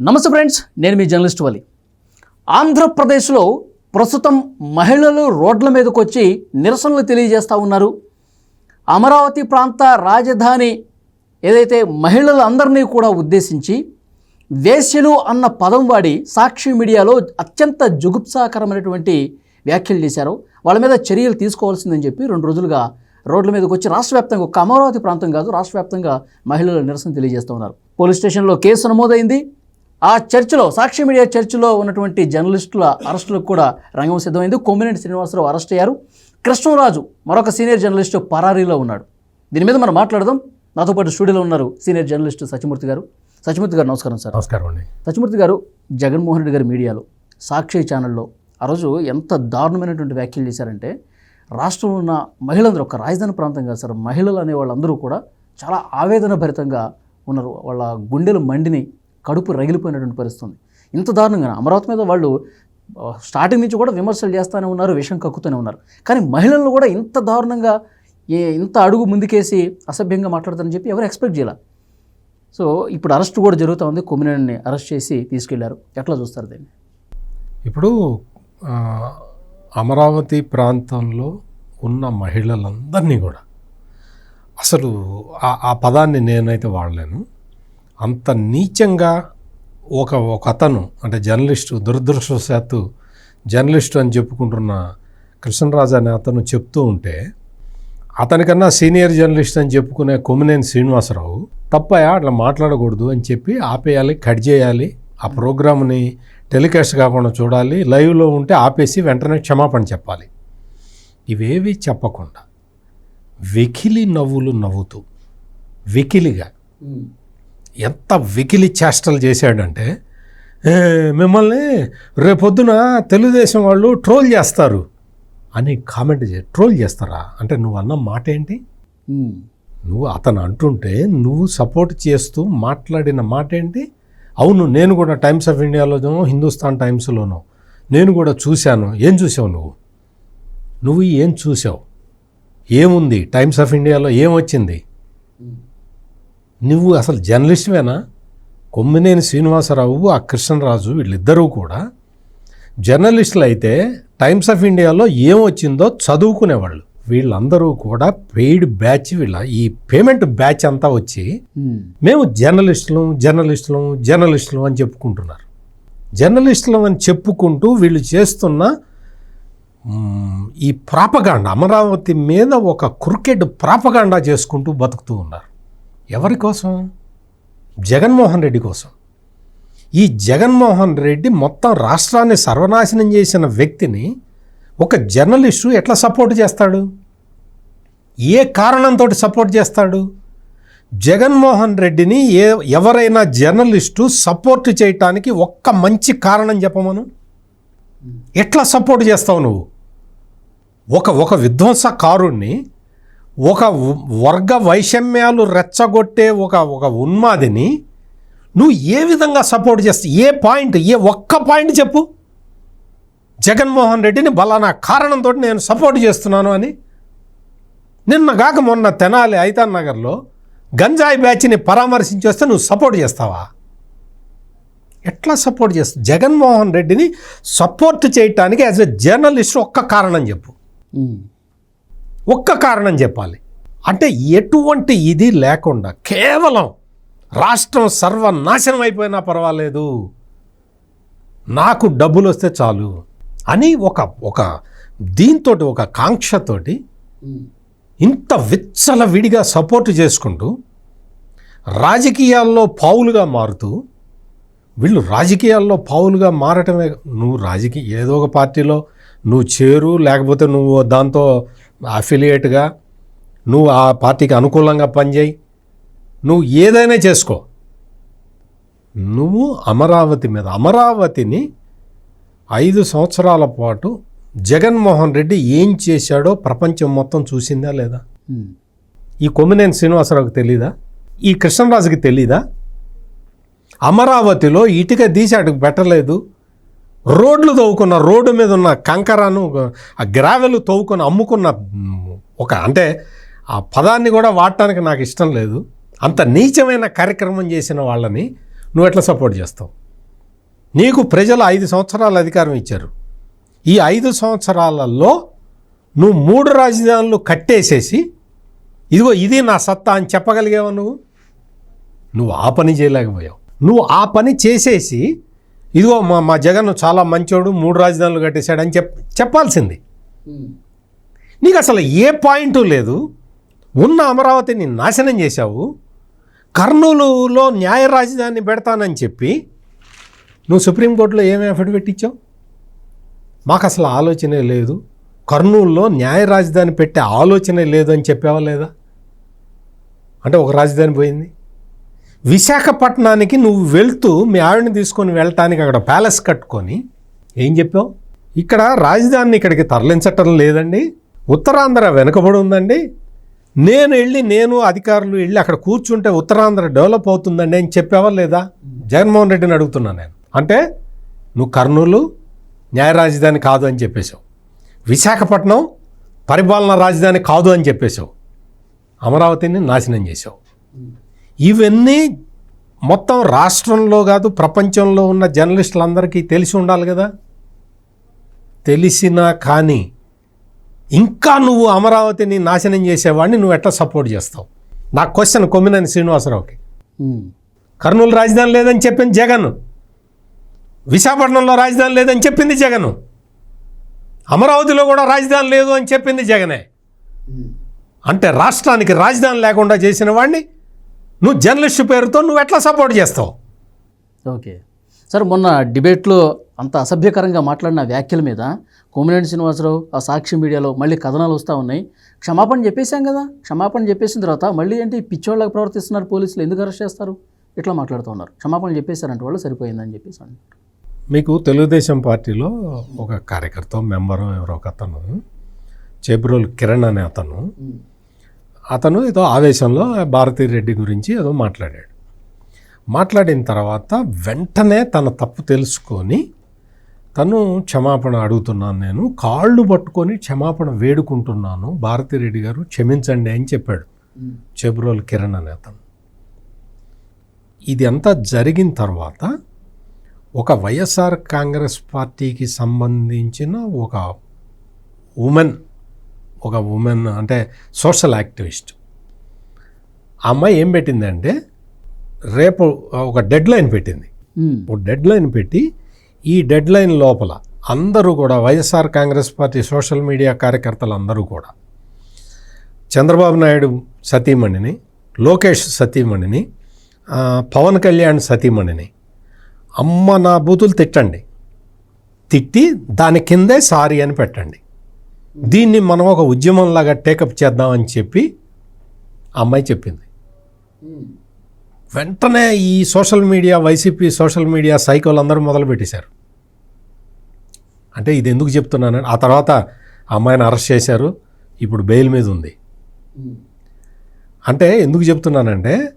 నమస్తే ఫ్రెండ్స్ నేను మీ జర్నలిస్ట్ వలి. ఆంధ్రప్రదేశ్లో ప్రస్తుతం మహిళలు రోడ్ల మీదకి వచ్చి నిరసనలు తెలియజేస్తూ ఉన్నారు. అమరావతి ప్రాంత రాజధాని ఏదైతే మహిళలందరినీ కూడా ఉద్దేశించి వేశ్యలు అన్న పదం వాడి సాక్షి మీడియాలో అత్యంత జుగుప్సాకరమైనటువంటి వ్యాఖ్యలు చేశారు. వాళ్ళ మీద చర్యలు తీసుకోవాల్సిందని చెప్పి రెండు రోజులుగా రోడ్ల మీదకి వచ్చి రాష్ట్ర వ్యాప్తంగా ఒక అమరావతి ప్రాంతం కాదు రాష్ట్ర వ్యాప్తంగా మహిళలు నిరసన తెలియజేస్తూ ఉన్నారు. పోలీస్ స్టేషన్లో కేసు నమోదైంది. ఆ చర్చిలో సాక్షి మీడియా చర్చిలో ఉన్నటువంటి జర్నలిస్టుల అరెస్టులకు కూడా రంగం సిద్ధమైంది. కొమ్మినేని శ్రీనివాసరావు అరెస్ట్ అయ్యారు. కృష్ణరాజు మరొక సీనియర్ జర్నలిస్టు పరారీలో ఉన్నాడు. దీని మీద మనం మాట్లాడదాం. నాతో పాటు స్టూడియోలో ఉన్నారు సీనియర్ జర్నలిస్టు సత్యమూర్తి గారు. సత్యమూర్తి గారు నమస్కారం సార్. నమస్కారం అండి. సత్యమూర్తి గారు జగన్మోహన్ రెడ్డి గారి మీడియాలో సాక్షి ఛానల్లో ఆ రోజు ఎంత దారుణమైనటువంటి వ్యాఖ్యలు చేశారంటే రాష్ట్రంలో ఉన్న మహిళలందరూ ఒక రాజధాని ప్రాంతం కాదు సార్ మహిళలు అనే వాళ్ళందరూ కూడా చాలా ఆవేదన భరితంగా ఉన్నారు. వాళ్ళ గుండెలు మండిని కడుపు రగిలిపోయినటువంటి పరిస్థితి ఉంది ఇంత దారుణంగా అమరావతి మీద వాళ్ళు స్టార్టింగ్ నుంచి కూడా విమర్శలు చేస్తూనే ఉన్నారు విషం కక్కుతూనే ఉన్నారు. కానీ మహిళలను కూడా ఇంత దారుణంగా ఏ ఇంత అడుగు ముందుకేసి అసభ్యంగా మాట్లాడతారని చెప్పి ఎవరు ఎక్స్పెక్ట్ చేయాలి? సో ఇప్పుడు అరెస్ట్ కూడా జరుగుతూ ఉంది. కొమ్మినేని అరెస్ట్ చేసి తీసుకెళ్ళారు. ఎట్లా చూస్తారు దీన్ని? ఇప్పుడు అమరావతి ప్రాంతంలో ఉన్న మహిళలందరినీ కూడా అసలు ఆ- ఆ పదాన్ని నేనైతే వాడలేను. అంత నీచంగా ఒక ఒక అతను అంటే జర్నలిస్టు దురదృష్టవశాత్తు జర్నలిస్టు అని చెప్పుకుంటున్న కృష్ణరాజు అనే అతను చెప్తూ ఉంటే అతనికన్నా సీనియర్ జర్నలిస్ట్ అని చెప్పుకునే కొమ్మినేని శ్రీనివాసరావు తప్పయా అట్లా మాట్లాడకూడదు అని చెప్పి ఆపేయాలి కట్ చేయాలి ఆ ప్రోగ్రామ్ని టెలికాస్ట్ కాకుండా చూడాలి లైవ్లో ఉంటే ఆపేసి వెంటనే క్షమాపణ చెప్పాలి. ఇవేవి చెప్పకుండా వెకిలి నవ్వులు నవ్వుతూ వెకిలిగా ఎంత వెకిలి చేష్టలు చేశాడంటే "ఏ, మిమ్మల్ని రేపొద్దున తెలుగుదేశం వాళ్ళు ట్రోల్ చేస్తారు అని కామెంట్ చే ట్రోల్ చేస్తారా? అంటే నువ్వు అన్న మాట ఏంటి. నువ్వు అతను అంటుంటే నువ్వు సపోర్ట్ చేస్తూ మాట్లాడిన మాట ఏంటి? అవును నేను కూడా టైమ్స్ ఆఫ్ ఇండియాలోనో హిందుస్థాన్ టైమ్స్లోనో నేను కూడా చూశాను. ఏం చూసావు నువ్వు? నువ్వు ఏం చూసావు ఏముంది? టైమ్స్ ఆఫ్ ఇండియాలో ఏం వచ్చింది నువ్వు అసలు జర్నలిస్ట్వేనా? కొమ్మినేని శ్రీనివాసరావు ఆ కృష్ణరాజు వీళ్ళిద్దరూ కూడా జర్నలిస్టులు అయితే టైమ్స్ ఆఫ్ ఇండియాలో ఏం వచ్చిందో చదువుకునేవాళ్ళు. వీళ్ళందరూ కూడా పెయిడ్ బ్యాచ్ వీళ్ళ ఈ పేమెంట్ బ్యాచ్ అంతా వచ్చి. మేము జర్నలిస్టులం జర్నలిస్టులం జర్నలిస్టులం అని చెప్పుకుంటున్నారు. జర్నలిస్టులం అని చెప్పుకుంటూ వీళ్ళు చేస్తున్న ఈ ప్రాపగాండ అమరావతి మీద ఒక క్రికెట్ ప్రాపగాండా చేసుకుంటూ బతుకుతూ ఉన్నారు. ఎవరి కోసం? జగన్మోహన్ రెడ్డి కోసం. ఈ జగన్మోహన్ రెడ్డి మొత్తం రాష్ట్రాన్ని సర్వనాశనం చేసిన వ్యక్తిని ఒక జర్నలిస్టు ఎట్లా సపోర్ట్ చేస్తాడు? ఏ కారణంతో సపోర్ట్ చేస్తాడు? జగన్మోహన్ రెడ్డిని ఏ ఎవరైనా జర్నలిస్టు సపోర్ట్ చేయటానికి ఒక్క మంచి కారణం చెప్పమను? ఎట్లా సపోర్ట్ చేస్తావు నువ్వు? ఒక ఒక విధ్వంసకారుణ్ణి ఒక వర్గ వైషమ్యాలు రెచ్చగొట్టే ఒక ఒక ఉన్మాదిని నువ్వు ఏ విధంగా సపోర్ట్ చేస్తావు ఏ పాయింట్ ఏ ఒక్క పాయింట్ చెప్పు. జగన్మోహన్ రెడ్డిని బలానా కారణంతో నేను సపోర్ట్ చేస్తున్నాను అని. నిన్నగాక మొన్న తెనాలి ఐతాన్ నగర్లో గంజాయి బ్యాచ్ని పరామర్శించి వస్తే నువ్వు సపోర్ట్ చేస్తావా? ఎట్లా సపోర్ట్ చేస్తావు జగన్మోహన్ రెడ్డిని సపోర్ట్ చేయటానికి యాజ్ ఎ జర్నలిస్ట్ ఒక్క కారణం చెప్పు. ఒక్క కారణం చెప్పాలి. అంటే ఎటువంటి ఇది లేకుండా కేవలం రాష్ట్రం సర్వనాశనం అయిపోయినా పర్వాలేదు. నాకు డబ్బులు వస్తే చాలు అని ఒక ఒక దీంతో ఒక కాంక్షతోటి ఇంత విచ్చల విడిగా సపోర్ట్ చేసుకుంటూ రాజకీయాల్లో పావులుగా మారుతూ వీళ్ళు రాజకీయాల్లో పావులుగా మారటమే నువ్వు రాజకీయ ఏదో ఒక పార్టీలో నువ్వు చేరు లేకపోతే నువ్వు దాంతో అఫిలియేట్గా నువ్వు ఆ పార్టీకి అనుకూలంగా పనిచేయి. నువ్వు ఏదైనా చేసుకో. నువ్వు అమరావతి మీద అమరావతిని ఐదు సంవత్సరాల పాటు జగన్మోహన్ రెడ్డి ఏం చేశాడో ప్రపంచం మొత్తం చూసిందా లేదా. ఈ కొమ్మినేని శ్రీనివాసరావుకి తెలీదా? ఈ కృష్ణరాజుకి తెలీదా? అమరావతిలో ఇటుక తీసి అటుకు పెట్టలేదు. రోడ్లు తవ్వుకున్న రోడ్డు మీద ఉన్న కంకరను ఆ గ్రావెల్ తవ్వుకొని అమ్ముకున్న ఒక అంటే ఆ పదాన్ని కూడా వాడటానికి నాకు ఇష్టం లేదు. అంత నీచమైన కార్యక్రమం చేసిన వాళ్ళని నువ్వు ఎట్లా సపోర్ట్ చేస్తావు? నీకు ప్రజలు ఐదు సంవత్సరాల అధికారం ఇచ్చారు. ఈ ఐదు సంవత్సరాలలో నువ్వు మూడు రాజధానులు కట్టేసేసి ఇదిగో ఇది నా సత్తా అని చెప్పగలిగావు నువ్వు? నువ్వు ఆ పని చేయలేకపోయావు. నువ్వు ఆ పని చేసేసి ఇదిగో మా మా జగన్ చాలా మంచోడు మూడు రాజధానులు కట్టేశాడని చెప్ చెప్పాల్సింది. నీకు అసలు ఏ పాయింట్ లేదు? ఉన్న అమరావతిని నాశనం చేశావు. కర్నూలులో న్యాయ రాజధాని పెడతానని చెప్పి నువ్వు సుప్రీంకోర్టులో ఏమి అఫిడవిట్ ఇచ్చావు మాకు అసలు ఆలోచనే లేదు. కర్నూలులో న్యాయ రాజధాని పెట్టే ఆలోచనే లేదు అని చెప్పావా లేదా? అంటే ఒక రాజధాని పోయింది. విశాఖపట్నానికి నువ్వు వెళ్తూ మీ ఆవిడని తీసుకొని వెళ్ళటానికి అక్కడ ప్యాలెస్ కట్టుకొని ఏం చెప్పావు? ఇక్కడ రాజధానిని ఇక్కడికి తరలించటం లేదండి. ఉత్తరాంధ్ర వెనుకబడి ఉందండి. నేను వెళ్ళి నేను అధికారులు వెళ్ళి అక్కడ కూర్చుంటే ఉత్తరాంధ్ర డెవలప్ అవుతుందండి అని చెప్పావా లేదా? జగన్మోహన్ రెడ్డిని అడుగుతున్నాను నేను. అంటే నువ్వు కర్నూలు న్యాయ రాజధాని కాదు అని చెప్పేశావు. విశాఖపట్నం పరిపాలనా రాజధాని కాదు అని చెప్పేశావు. అమరావతిని నాశనం చేశావు. ఇవన్నీ మొత్తం రాష్ట్రంలో కాదు ప్రపంచంలో ఉన్న జర్నలిస్టులందరికీ తెలిసి ఉండాలి కదా. తెలిసినా కానీ ఇంకా నువ్వు అమరావతిని నాశనం చేసేవాడిని నువ్వు ఎట్లా సపోర్ట్ చేస్తావు? నా క్వశ్చన్ కొమ్మినేని శ్రీనివాసరావుకి. కర్నూలు రాజధాని లేదని చెప్పింది జగన్. విశాఖపట్నంలో రాజధాని లేదని చెప్పింది జగన్. అమరావతిలో కూడా రాజధాని లేదు అని చెప్పింది జగనే. అంటే రాష్ట్రానికి రాజధాని లేకుండా చేసిన వాడిని నువ్వు జర్నలిస్ట్ పేరుతో నువ్వు ఎట్లా సపోర్ట్ చేస్తావు? ఓకే. సార్ మొన్న డిబేట్లో అంత అసభ్యకరంగా మాట్లాడిన వ్యాఖ్యల మీద కోమినేని శ్రీనివాసరావు ఆ సాక్షి మీడియాలో మళ్ళీ కథనాలు వస్తూ ఉన్నాయి. క్షమాపణ చెప్పేశాం కదా. క్షమాపణ చెప్పేసిన తర్వాత మళ్ళీ ఏంటి పిచ్చోళ్ళకి ప్రవర్తిస్తున్నారు పోలీసులు? ఎందుకు అరెస్ట్ చేస్తారు? ఇట్లా మాట్లాడుతూ ఉన్నారు. క్షమాపణ చెప్పేశారంటే వాళ్ళు సరిపోయిందని చెప్పేసి అంటారు మీకు తెలుగుదేశం పార్టీలో ఒక కార్యకర్త మెంబరు ఎవరో ఒక అతను చేబ్రోలు కిరణ్ అనే అతను అతను ఏదో ఆవేశంలో భారతీ రెడ్డి గురించి ఏదో మాట్లాడాడు. మాట్లాడిన తర్వాత వెంటనే తన తప్పు తెలుసుకొని తను క్షమాపణ అడుగుతున్నాను నేను కాళ్ళు పట్టుకొని క్షమాపణ వేడుకుంటున్నాను భారతిరెడ్డి గారు క్షమించండి అని చెప్పాడు. చెబ్రోల్ కిరణ్ అనే అతను. ఇది అంతా జరిగిన తర్వాత ఒక వైఎస్ఆర్ కాంగ్రెస్ పార్టీకి సంబంధించిన ఒక ఉమెన్ ఒక ఉమెన్ అంటే సోషల్ యాక్టివిస్ట్ ఆ అమ్మాయి ఏం పెట్టిందంటే రేపు ఒక డెడ్ లైన్ పెట్టింది. ఒక డెడ్ లైన్ పెట్టి ఈ డెడ్ లైన్ లోపల అందరూ కూడా YSR Congress party social media కార్యకర్తలు అందరూ కూడా చంద్రబాబు నాయుడు సతీమణిని లోకేష్ సతీమణిని పవన్ కళ్యాణ్ సతీమణిని అమ్మ నా బూతులు తిట్టండి. తిట్టి దాని కిందే సారీ అని పెట్టండి. దీన్ని మనం ఒక ఉద్యమంలాగా టేకప్ చేద్దామని చెప్పి అమ్మాయి చెప్పింది. వెంటనే ఈ social media YCP social media సైకోలు అందరూ మొదలుపెట్టేశారు అంటే ఇది ఎందుకు చెప్తున్నానని ఆ తర్వాత అమ్మాయిని అరెస్ట్ చేశారు. ఇప్పుడు బెయిల్ మీద ఉంది. అంటే ఎందుకు చెప్తున్నానంటే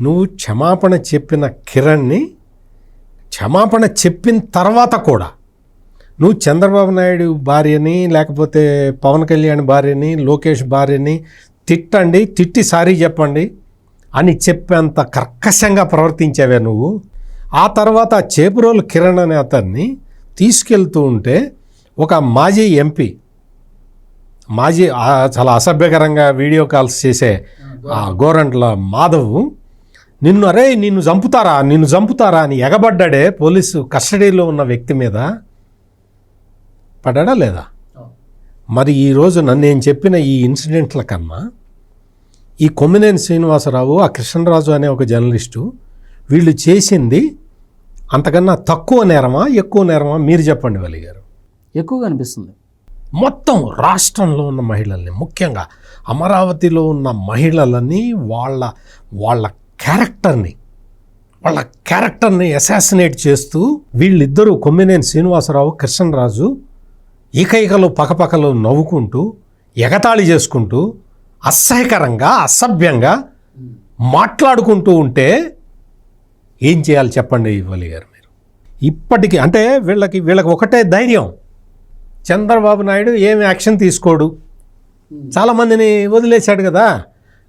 నువ్వు క్షమాపణ చెప్పిన కిరణ్ని క్షమాపణ చెప్పిన తర్వాత కూడా నువ్వు చంద్రబాబు నాయుడు భార్యని లేకపోతే పవన్ కళ్యాణ్ భార్యని లోకేష్ భార్యని తిట్టండి తిట్టి సారీ చెప్పండి అని చెప్పేంత కర్కశంగా ప్రవర్తించావే నువ్వు. ఆ తర్వాత చేపురోలు కిరణ్ అనే అతన్ని తీసుకెళ్తూ ఉంటే ఒక మాజీ ఎంపీ మాజీ చాలా అసభ్యకరంగా వీడియో కాల్స్ చేసే ఆ గోరంట్ల మాధవ్ నిన్ను అరే నిన్ను చంపుతారా నిన్ను చంపుతారా అని ఎగబడ్డాడే పోలీసు కస్టడీలో ఉన్న వ్యక్తి మీద. పడ్డాడా లేదా? మరి ఈరోజు నన్ను నేను చెప్పిన ఈ ఇన్సిడెంట్ల కన్నా ఈ కొమ్మినేని శ్రీనివాసరావు ఆ కృష్ణరాజు అనే ఒక జర్నలిస్టు వీళ్ళు చేసింది అంతకన్నా తక్కువ నేరమా ఎక్కువ నేరమా? మీరు చెప్పండి వలి గారు ఎక్కువగా అనిపిస్తుంది. మొత్తం రాష్ట్రంలో ఉన్న మహిళల్ని ముఖ్యంగా అమరావతిలో ఉన్న మహిళలని వాళ్ళ వాళ్ళ క్యారెక్టర్ని వాళ్ళ క్యారెక్టర్ని అసాసినేట్ చేస్తూ వీళ్ళిద్దరూ కొమ్మినేని శ్రీనివాసరావు కృష్ణరాజు ఈకైకలు పకపకలు నవ్వుకుంటూ ఎగతాళి చేసుకుంటూ అసహ్యకరంగా అసభ్యంగా మాట్లాడుకుంటూ ఉంటే ఏం చేయాలి చెప్పండి ఇవ్వాలి గారు మీరు? ఇప్పటికీ అంటే వీళ్ళకి వీళ్ళకి ఒకటే ధైర్యం. చంద్రబాబు నాయుడు ఏమి యాక్షన్ తీసుకోడు. చాలామందిని వదిలేశాడు కదా.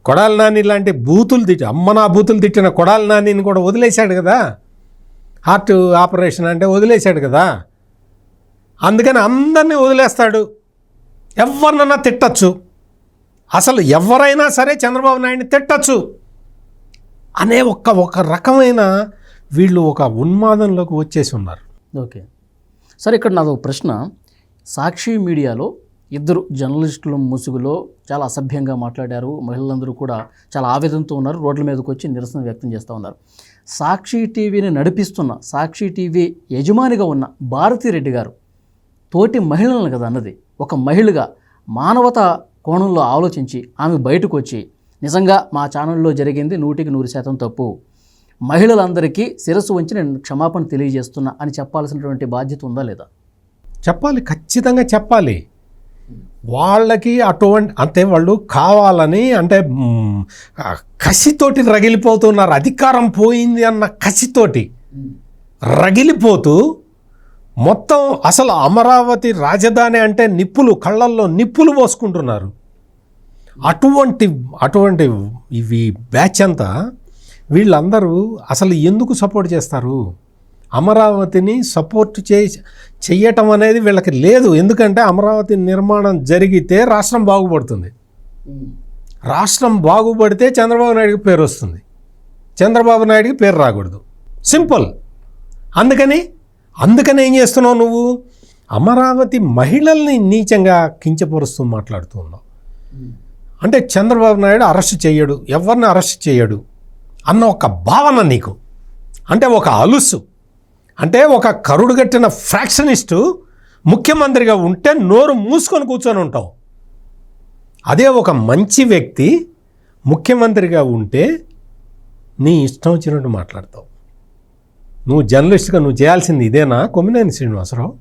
కొడాలి నాని లాంటి బూతులు తిట్టి అమ్మ నా బూతులు తిట్టిన కొడాలి నానిని కూడా వదిలేశాడు కదా. హార్ట్ ఆపరేషన్ అంటే వదిలేశాడు కదా. అందుకని అందరినీ వదిలేస్తాడు. ఎవరినన్నా తిట్టచ్చు. అసలు ఎవరైనా సరే చంద్రబాబు నాయుడిని తిట్టచ్చు. అనే ఒక ఒక రకమైన వీళ్ళు ఒక ఉన్మాదంలోకి వచ్చేసి ఉన్నారు. ఓకే. సరే ఇక్కడ నాది ఒక ప్రశ్న. సాక్షి మీడియాలో ఇద్దరు జర్నలిస్టుల ముసుగులో చాలా అసభ్యంగా మాట్లాడారు. మహిళలందరూ కూడా చాలా ఆవేదనతో ఉన్నారు. రోడ్ల మీదకి వచ్చి నిరసన వ్యక్తం చేస్తూ ఉన్నారు. సాక్షి టీవీని నడిపిస్తున్న సాక్షి టీవీ యజమానిగా ఉన్న భారతిరెడ్డి గారు తోటి మహిళలను కదా అన్నది. ఒక మహిళగా మానవత కోణంలో ఆలోచించి ఆమె బయటకు వచ్చి నిజంగా మా ఛానల్లో జరిగింది నూటికి నూరు శాతం తప్పు. మహిళలందరికీ శిరస్సు ఉంచి నేను క్షమాపణ తెలియజేస్తున్నా అని చెప్పాల్సినటువంటి బాధ్యత ఉందా లేదా? చెప్పాలి. ఖచ్చితంగా చెప్పాలి. వాళ్ళకి అటువంటి అంటే వాళ్ళు కావాలని అంటే కసితోటి రగిలిపోతున్నారు. అధికారం పోయింది అన్న కసితోటి రగిలిపోతూ మొత్తం అసలు అమరావతి రాజధాని అంటే నిప్పులు కళ్ళల్లో నిప్పులు పోసుకుంటున్నారు. అటువంటి అటువంటి ఇవి బ్యాచ్ అంతా వీళ్ళందరూ అసలు ఎందుకు సపోర్ట్ చేస్తారు? అమరావతిని సపోర్ట్ చే చెయ్యటం అనేది వీళ్ళకి లేదు. ఎందుకంటే అమరావతి నిర్మాణం జరిగితే రాష్ట్రం బాగుపడుతుంది. రాష్ట్రం బాగుపడితే చంద్రబాబు నాయుడికి పేరు వస్తుంది. చంద్రబాబు నాయుడికి పేరు రాకూడదు. సింపుల్. అందుకని అందుకని ఏం చేస్తున్నావు నువ్వు? అమరావతి మహిళల్ని నీచంగా కించపరుస్తూ మాట్లాడుతూ ఉన్నావు. అంటే చంద్రబాబు నాయుడు అరెస్ట్ చేయడు ఎవరిని అరెస్ట్ చేయడు అన్న ఒక భావన నీకు. అంటే ఒక అలుసు. అంటే ఒక కరుడుగట్టిన ఫ్రాక్షనిస్టు ముఖ్యమంత్రిగా ఉంటే నోరు మూసుకొని కూర్చొని ఉంటావు. అదే ఒక మంచి వ్యక్తి ముఖ్యమంత్రిగా ఉంటే నీ ఇష్టం వచ్చినట్టు మాట్లాడతావు. నువ్వు జర్నలిస్ట్గా నువ్వు చేయాల్సింది ఇదేనా? కొమ్మినేని శ్రీనివాసరావు.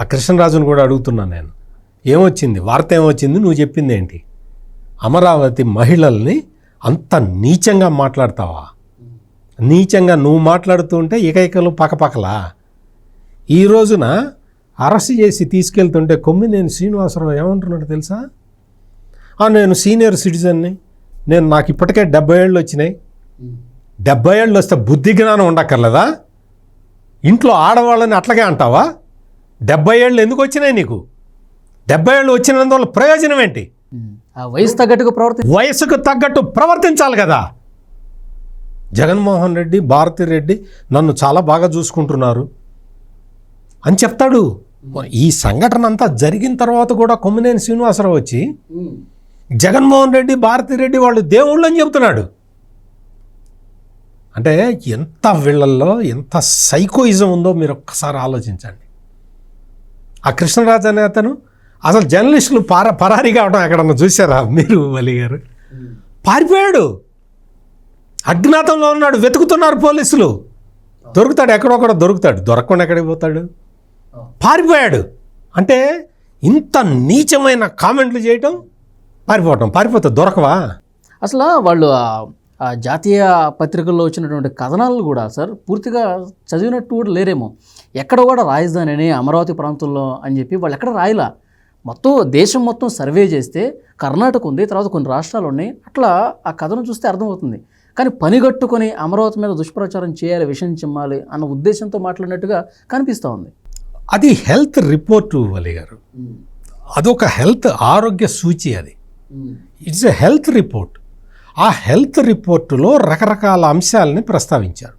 ఆ కృష్ణరాజును కూడా అడుగుతున్నాను నేను. ఏమొచ్చింది? వార్త ఏమొచ్చింది? నువ్వు చెప్పింది ఏంటి? అమరావతి మహిళల్ని అంత నీచంగా మాట్లాడతావా? నీచంగా నువ్వు మాట్లాడుతూ ఉంటే ఏకైకలు పక్కపక్కలా? ఈ రోజున అరెస్ట్ చేసి తీసుకెళ్తుంటే కొమ్మినేని శ్రీనివాసరావు ఏమంటున్నాడు తెలుసా? "ఆ, నేను సీనియర్ సిటిజన్ని నేను నాకు ఇప్పటికే డెబ్బై ఏళ్ళు వచ్చినాయి. డెబ్బై ఏళ్ళు వస్తే బుద్ధి జ్ఞానం ఉండక్కర్లేదా? ఇంట్లో ఆడవాళ్ళని అట్లాగే అంటావా? డెబ్బై ఏళ్ళు ఎందుకు వచ్చినాయి నీకు? డెబ్బై ఏళ్ళు వచ్చినందువల్ల ప్రయోజనం ఏంటి? వయసు తగ్గట్టుగా ప్రవర్తి వయసుకు తగ్గట్టు ప్రవర్తించాలి కదా. జగన్మోహన్ రెడ్డి భారతి రెడ్డి నన్ను చాలా బాగా చూసుకుంటున్నారు. అని చెప్తాడు. ఈ సంఘటన అంతా జరిగిన తర్వాత కూడా కొమ్మినేని శ్రీనివాసరావు వచ్చి జగన్మోహన్ రెడ్డి భారతి రెడ్డి వాళ్ళు దేవుళ్ళు అని చెబుతున్నాడు అంటే ఎంత వీళ్ళల్లో ఎంత సైకోయిజం ఉందో మీరు ఒక్కసారి ఆలోచించండి. ఆ కృష్ణరాజు అనే అతను అసలు జర్నలిస్టులు పార పరారీ కావడం ఎక్కడన్నా చూసారా మీరు వలి గారు? పారిపోయాడు. అజ్ఞాతంలో ఉన్నాడు వెతుకుతున్నారు పోలీసులు. దొరుకుతాడు ఎక్కడొక్కడ దొరుకుతాడు. దొరకకుండా ఎక్కడికి పోతాడు? పారిపోయాడు. అంటే ఇంత నీచమైన కామెంట్లు చేయటం పారిపోవటం పారిపోతే దొరకవా? అసలు వాళ్ళు జాతీయ పత్రికల్లో వచ్చినటువంటి కథనాలు కూడా సార్ పూర్తిగా చదివినట్టు కూడా లేరేమో. ఎక్కడ కూడా రాజధాని అని అమరావతి ప్రాంతంలో అని చెప్పి వాళ్ళు ఎక్కడ రాయలా? మొత్తం దేశం మొత్తం సర్వే చేస్తే కర్ణాటక ఉంది తర్వాత కొన్ని రాష్ట్రాలు ఉన్నాయి అట్లా ఆ కథను చూస్తే అర్థమవుతుంది. కానీ పనిగట్టుకొని అమరావతి మీద దుష్ప్రచారం చేయాలి విషయం చిమ్మాలి అన్న ఉద్దేశంతో మాట్లాడినట్టుగా కనిపిస్తూ ఉంది. అది హెల్త్ రిపోర్టు వలి గారు. అదొక హెల్త్ ఆరోగ్య సూచి అది. It's a health report. ఆ హెల్త్ రిపోర్టులో రకరకాల అంశాలని ప్రస్తావించారు.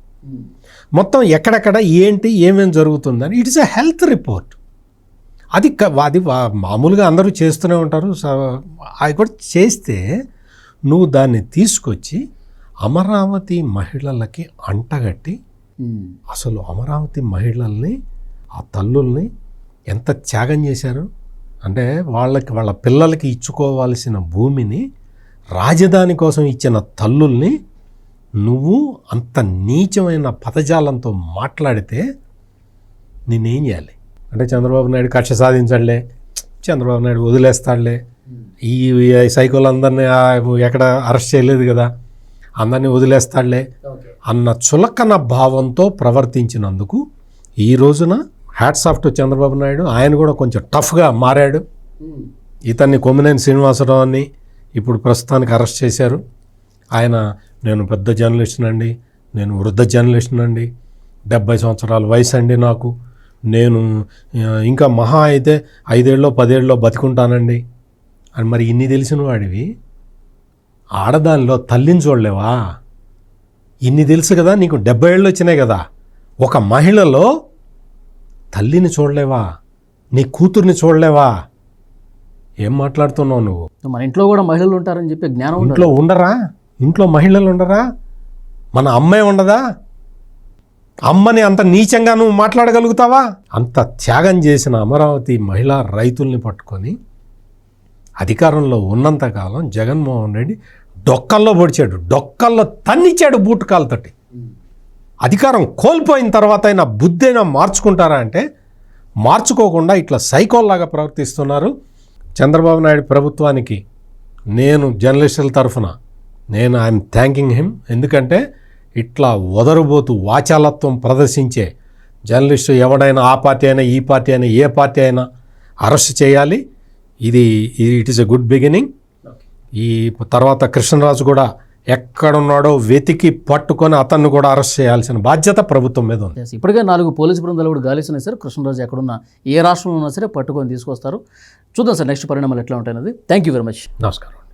మొత్తం ఎక్కడెక్కడ ఏంటి ఏమేమి జరుగుతుందని ఇట్స్ ఎ హెల్త్ రిపోర్ట్. అది అది మామూలుగా అందరూ చేస్తూనే ఉంటారు. అది కూడా చేస్తే నువ్వు దాన్ని తీసుకొచ్చి అమరావతి మహిళలకి అంటగట్టి. అసలు అమరావతి మహిళల్ని ఆ తల్లుల్ని ఎంత త్యాగం చేశారు? అంటే వాళ్ళకి వాళ్ళ పిల్లలకి ఇచ్చుకోవాల్సిన భూమిని రాజధాని కోసం ఇచ్చిన తల్లుల్ని నువ్వు అంత నీచమైన పదజాలంతో మాట్లాడితే నేనేం చేయాలి? అంటే చంద్రబాబు నాయుడు కక్ష సాధించడలే చంద్రబాబు నాయుడు వదిలేస్తాడులే. ఈ సైకోలందరినీ ఎక్కడ అరెస్ట్ చేయలేదు కదా అందరినీ వదిలేస్తాడులే అన్న చులకన భావంతో ప్రవర్తించినందుకు ఈ రోజున hats off to Chandrababu Naidu. ఆయన కూడా కొంచెం టఫ్గా మారాడు. ఇతన్ని కొమ్మినేని శ్రీనివాసరావుని ఇప్పుడు ప్రస్తుతానికి అరెస్ట్ చేశారు. ఆయన నేను పెద్ద జర్నలిస్ట్ అండి నేను వృద్ధ జర్నలిస్ట్ అండి డెబ్బై సంవత్సరాల వయసు అండి నాకు. నేను ఇంకా మహా అయితే ఐదేళ్ళలో పదేళ్ళలో బతికుంటానండి. అని మరి ఇన్ని తెలిసిన వాడివి? ఆడదానిలో తల్లిని చూడలేవా? ఇన్ని తెలుసు కదా నీకు డెబ్బై ఏళ్ళు వచ్చినాయి కదా. ఒక మహిళలో తల్లిని చూడలేవా? నీ కూతుర్ని చూడలేవా? ఏం మాట్లాడుతున్నావు నువ్వు? మన ఇంట్లో కూడా మహిళలు ఉంటారని చెప్పి జ్ఞానం ఇంట్లో ఉండరా? ఇంట్లో మహిళలు ఉండరా? మన అమ్మే ఉండదా? అమ్మని అంత నీచంగా నువ్వు మాట్లాడగలుగుతావా? అంత త్యాగం చేసిన అమరావతి మహిళా రైతుల్ని పట్టుకొని అధికారంలో ఉన్నంతకాలం జగన్మోహన్ రెడ్డి డొక్కల్లో పొడిచాడు. డొక్కల్లో తన్నిచ్చాడు బూటకాలతోటి అధికారం కోల్పోయిన తర్వాత అయినా బుద్ధి అయినా మార్చుకుంటారా అంటే మార్చుకోకుండా ఇట్లా సైకోల్లాగా ప్రవర్తిస్తున్నారు చంద్రబాబు నాయుడు ప్రభుత్వానికి నేను జర్నలిస్టుల తరఫున నేను ఐఎమ్ థ్యాంకింగ్ హిమ్. ఎందుకంటే ఇట్లా వదరుబోతు వాచాలత్వం ప్రదర్శించే జర్నలిస్టు ఎవడైనా ఆ పార్టీ అయినా ఈ పార్టీ అయినా ఏ పార్టీ అయినా అరెస్ట్ చేయాలి. ఇది it is a good beginning ఈ తర్వాత కృష్ణరాజు కూడా ఎక్కడున్నాడో వెతికి పట్టుకొని అతన్ని కూడా అరెస్ట్ చేయాల్సిన బాధ్యత ప్రభుత్వం మీద ఉంది. ఇప్పటికే నాలుగు పోలీసు బృందాలు కూడా గాలిస్తున్నాయి సార్. కృష్ణరాజు ఎక్కడున్నా ఏ రాష్ట్రంలో ఉన్నా సరే పట్టుకొని తీసుకొస్తారు. చూద్దాం సార్ నెక్స్ట్ పరిణామాలు ఎట్లా ఉంటాయన్నది థ్యాంక్ యూ వెరీ మచ్ నమస్కారం.